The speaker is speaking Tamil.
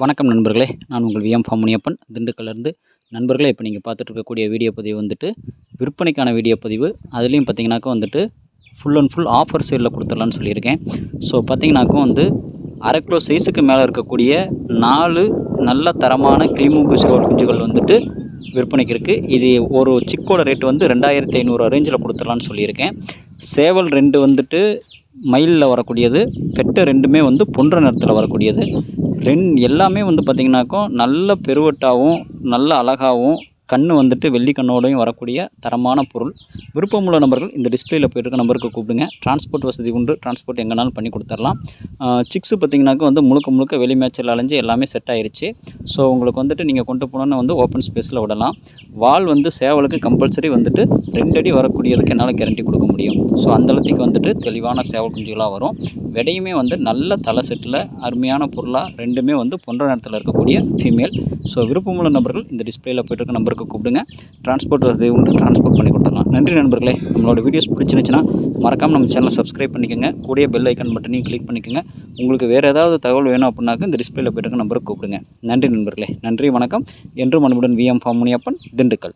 வணக்கம் நண்பர்களே நான் உங்கள் விஎம் ஃபாமுனியப்பன் திண்டுக்கல்லேருந்து நண்பர்களே இப்போ நீங்கள் பார்த்துட்டு இருக்கக்கூடிய வீடியோ பதிவு வந்துட்டு விற்பனைக்கான வீடியோ பதிவு. அதுலேயும் பார்த்தீங்கன்னாக்கா வந்துட்டு ஃபுல் அண்ட் ஃபுல் ஆஃபர் சேலில் கொடுத்துடலான்னு சொல்லியிருக்கேன். ஸோ பார்த்தீங்கனாக்கும் வந்து அரை கிலோ சைஸுக்கு மேலே இருக்கக்கூடிய நாலு நல்ல தரமான கிளிமூக்கு சேவல் குஞ்சுகள் வந்துட்டு விற்பனைக்கு இருக்குது இது ஒரு சிக்கோட ரேட் வந்து ரெண்டாயிரத்தி ஐநூறு ரேஞ்சில் கொடுத்துடலான்னு சொல்லியிருக்கேன். சேவல் ரெண்டு வந்துட்டு மயிலில் வரக்கூடியது பெட்டை ரெண்டுமே வந்து பொன்ற நிறத்தில் வரக்கூடியது. ரெண் எல்லாமே வந்து பார்த்திங்கனாக்கா நல்ல பெருவட்டாகவும் நல்ல அழகாகவும் கண் வந்துட்டு வெள்ளி கண்ணோடையும் வரக்கூடிய தரமான பொருள். விருப்பமுள்ள நபர்கள் இந்த டிஸ்பிளேயில் போயிருக்க நம்பருக்கு கூப்பிடுங்க. டிரான்ஸ்போர்ட் வசதி உண்டு. டிரான்ஸ்போர்ட் எங்கேனாலும் பண்ணி கொடுத்துடலாம் சிக்ஸு பார்த்திங்கனாக்கா வந்து முழுக்க முழுக்க வெளி மேட்சில் அலைஞ்சு எல்லாமே செட் ஆயிடுச்சு ஸோ உங்களுக்கு வந்துட்டு நீங்கள் கொண்டு போனோன்னு வந்து ஓப்பன் ஸ்பேஸில் விடலாம். வால் வந்து சேவலுக்கு கம்பல்சரி வந்துட்டு ரெண்டு அடி வரக்கூடியதுக்கு என்னால் கேரண்டி கொடுக்க முடியும். ஸோ அந்த அளத்துக்கு வந்துட்டு தெளிவான சேவல் குஞ்சுகளாக வரும். விடையுமே வந்து நல்ல தலை செட்டில் அருமையான பொருளாக ரெண்டுமே வந்து பொன்ற நேரத்தில் இருக்கக்கூடிய ஃபீமேல் ஸோ விருப்பமுள்ள நபர்கள் இந்த டிஸ்பிளேயில் போயிட்டு இருக்க நம்பருக்கு கூப்பிடுங்க. டிரான்ஸ்போர்ட் வசதி உண்டு டிரான்ஸ்போர்ட் பண்ணி கொடுத்துடலாம். நன்றி நண்பர்களே. நம்மளோட வீடியோஸ் பிடிச்சிருந்துச்சுன்னா மறக்காமல் நம்ம சேனலை சப்ஸ்கிரைப் பண்ணிக்கோங்க. கூடிய பெல் ஐக்கன் பட்டனையும் கிளிக் பண்ணிக்கோங்க. உங்களுக்கு வேறு ஏதாவது தகவல் வேணும் அப்படின்னாக்க இந்த டிஸ்பிளேயில் போய்ட்டு இருக்க நம்பருக்கு கூப்பிடுங்க. நன்றி நண்பர்களே. நன்றி வணக்கம். என்றும் அன்புடன் விஎம் ஃபார்முனியப்பன் திண்டுக்கல்.